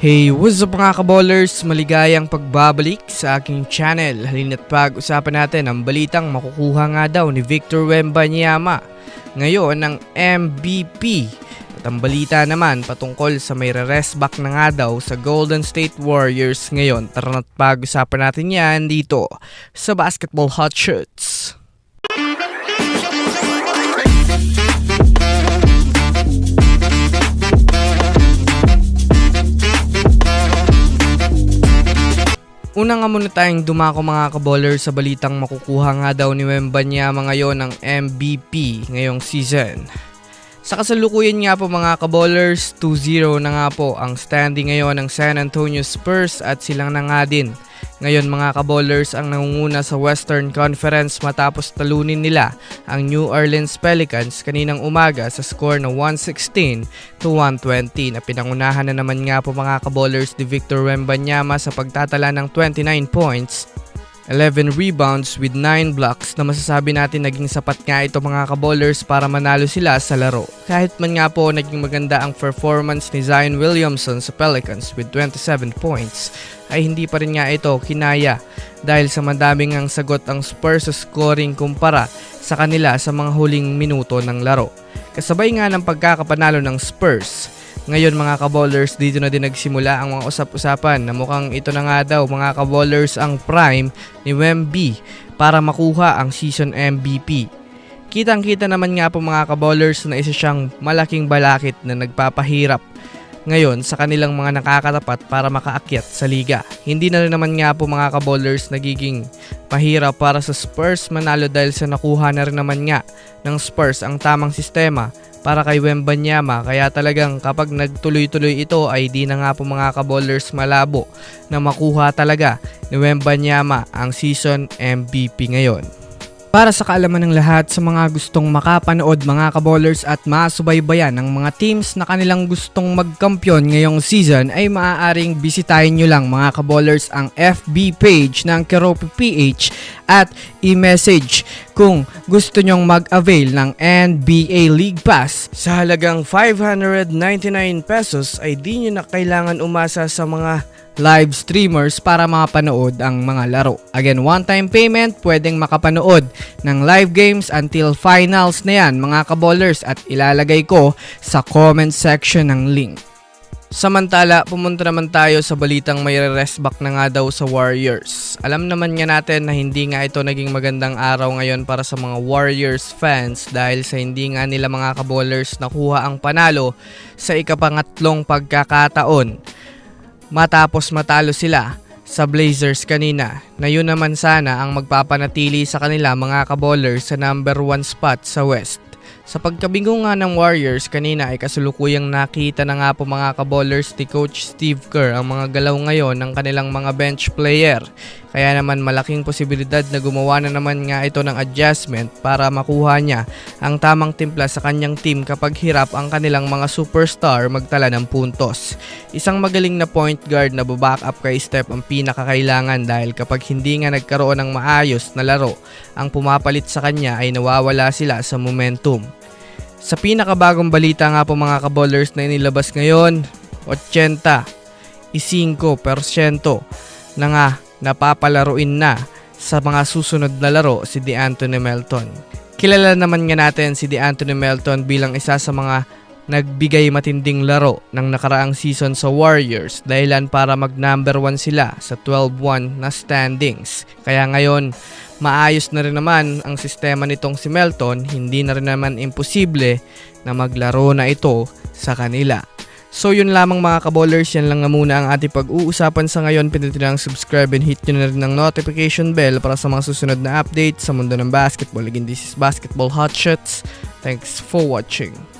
Hey, what's up mga kaballers? Maligayang pagbabalik sa aking channel. Halina't pag-usapan natin ang balitang makukuha nga daw ni Victor Wembanyama ngayon ng MVP. At ang balita naman patungkol sa may rest back na nga daw sa Golden State Warriors ngayon. Tara na't pag-usapan natin yan dito sa Basketball Hot Shots. Una nga muna tayong dumako mga kaballer sa balitang makukuha nga daw ni Wembanyama ngayon ng MVP ngayong season. Sa kasalukuyan nga po mga kaballers, 2-0 na nga po ang standing ngayon ng San Antonio Spurs at silang na nga din. Ngayon mga kaballers ang nangunguna sa Western Conference matapos talunin nila ang New Orleans Pelicans kaninang umaga sa score na 116 to 120 na pinangunahan na naman nga po mga kaballers ni Victor Wembanyama sa pagtatala ng 29 points 11 rebounds with 9 blocks na masasabi natin naging sapat nga ito mga kaballers para manalo sila sa laro. Kahit man nga po naging maganda ang performance ni Zion Williamson sa Pelicans with 27 points, ay hindi pa rin nga ito kinaya dahil sa madaming ang sagot ang Spurs sa scoring kumpara sa kanila sa mga huling minuto ng laro. Kasabay nga ng pagkakapanalo ng Spurs, ngayon mga kaballers, dito na din nagsimula ang mga usap-usapan na mukhang ito na nga daw mga kaballers ang prime ni Wemby para makuha ang season MVP. Kitang-kita naman nga po mga kaballers na isa siyang malaking balakit na nagpapahirap ngayon sa kanilang mga nakakatapat para makaakyat sa liga. Hindi na rin naman nga po mga kaballers nagiging mahirap para sa Spurs manalo dahil sa nakuha na rin naman nga ng Spurs ang tamang sistema para kay Wembanyama kaya talagang kapag nagtuloy-tuloy ito ay di na nga po mga kaballers malabo na makuha talaga ni Wembanyama ang season MVP ngayon. Para sa kaalaman ng lahat sa mga gustong makapanood mga kaballers at masubaybayan ng mga teams na kanilang gustong magkampiyon ngayong season ay maaaring bisitahin nyo lang mga kaballers ang FB page ng Keropi PH at i-message kung gusto nyong mag-avail ng NBA League Pass. Sa halagang 599 pesos ay di nyo na kailangan umasa sa mga live streamers para makapanood ang mga laro. Again, one-time payment, pwedeng makapanood ng live games until finals na yan mga kaballers at ilalagay ko sa comment section ng link. Samantala, pumunta naman tayo sa balitang may rest back na nga daw sa Warriors. Alam naman nga natin na hindi nga ito naging magandang araw ngayon para sa mga Warriors fans dahil sa hindi nga nila mga kaballers nakuha ang panalo sa ikapangatlong pagkakataon matapos matalo sila sa Blazers kanina na yun naman sana ang magpapanatili sa kanila mga kaballers sa number 1 spot sa West. Sa pagkabingo nga ng Warriors kanina ay kasulukuyang nakita na nga po mga kaballers ni Coach Steve Kerr ang mga galaw ngayon ng kanilang mga bench player. Kaya naman malaking posibilidad na gumawa na naman nga ito ng adjustment para makuha niya ang tamang timpla sa kanyang team kapag hirap ang kanilang mga superstar magtala ng puntos. Isang magaling na point guard na baback up kay Steph ang pinakakailangan dahil kapag hindi nga nagkaroon ng maayos na laro, ang pumapalit sa kanya ay nawawala sila sa momentum. Sa pinakabagong balita nga po mga kaballers na inilabas ngayon, 80 5% na nga napapalaruin na sa mga susunod na laro si DeAnthony Melton. Kilala naman nga natin si DeAnthony Melton bilang isa sa mga nagbigay matinding laro ng nakaraang season sa Warriors dahilan para mag number 1 sila sa 12-1 na standings. Kaya ngayon, maayos na rin naman ang sistema nitong si Melton, hindi na rin naman imposible na maglaro na ito sa kanila. So yun lamang mga kaballers, yan lang nga muna ang ating pag-uusapan sa ngayon. Pindutin lang subscribe and hit nyo na rin ng notification bell para sa mga susunod na update sa mundo ng basketball. Again, this is Basketball Hot Shots. Thanks for watching.